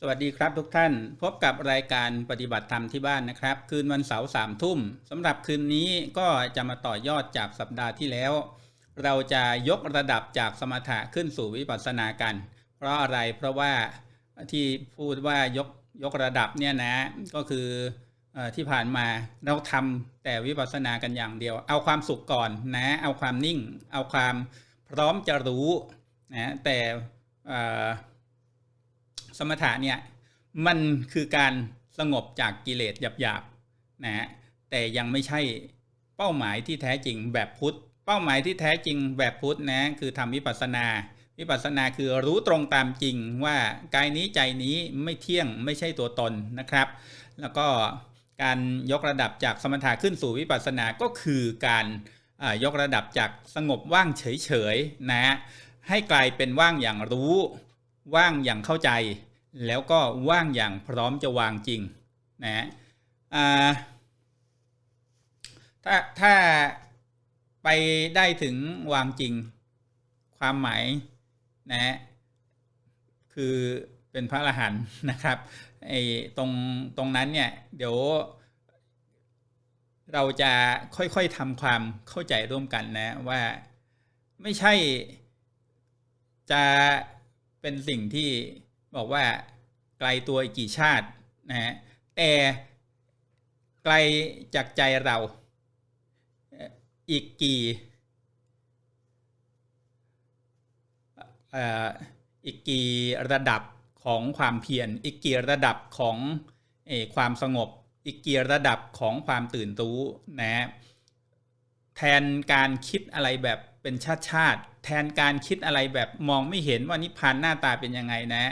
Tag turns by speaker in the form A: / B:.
A: สวัสดีครับทุกท่านพบกับรายการปฏิบัติธรรมที่บ้านนะครับ คืนวันเสาร์สามทุ่มสำหรับคืนนี้ก็จะมาต่อยอดจากสัปดาห์ที่แล้ว เราจะยกระดับจากสมถะขึ้นสู่วิปัสสนากัน เพราะอะไรเพราะว่าที่พูดว่ายกยกระดับเนี่ยนะก็คืออที่ผ่านมาเราทำแต่วิปัสสนากันอย่างเดียว เอาความสุขก่อนนะเอาความนิ่ง เอาความพร้อมจะรู้นะแต่ สมถะเนี่ยมันคือการสงบจากกิเลสหยาบๆนะฮะแต่ยังไม่ใช่เป้าหมายที่แท้จริงแบบพุทธ เป้าหมายที่แท้จริงแบบพุทธนะคือทำวิปัสสนา วิปัสสนาคือรู้ตรงตามจริงว่ากายนี้ใจนี้ไม่เที่ยงไม่ใช่ตัวตนนะครับ แล้วก็การยกระดับจากสมถะขึ้นสู่วิปัสสนาก็คือการอ่ายกระดับจากสงบว่างเฉยๆนะให้กลายเป็นว่างอย่างรู้ว่างอย่างเข้าใจ แล้วก็ว่างอย่างพร้อมจะวางจริงนะฮะถ้าถ้าไปได้ถึงวางจริงความหมายนะฮะคือเป็นพระอรหันต์นะครับไอ้ตรงตรงนั้นเนี่ยเดี๋ยวเราจะค่อยๆทำความเข้าใจร่วมกันนะว่าไม่ใช่จะเป็นสิ่งที่บอกว่า ไกลตัวอีกกี่ชาตินะฮะแต่ไกลจากใจเราอีกกี่เอ่ออีกกี่ระดับของความเพียรอีกกี่ระดับของอความสงบ อีกกี่ระดับของความตื่นรู้นะฮะแทนการคิดอะไรแบบเป็นชาติชาติ แทนการคิดอะไรแบบมองไม่เห็นว่านิพพานหน้าตาเป็นยังไงนะ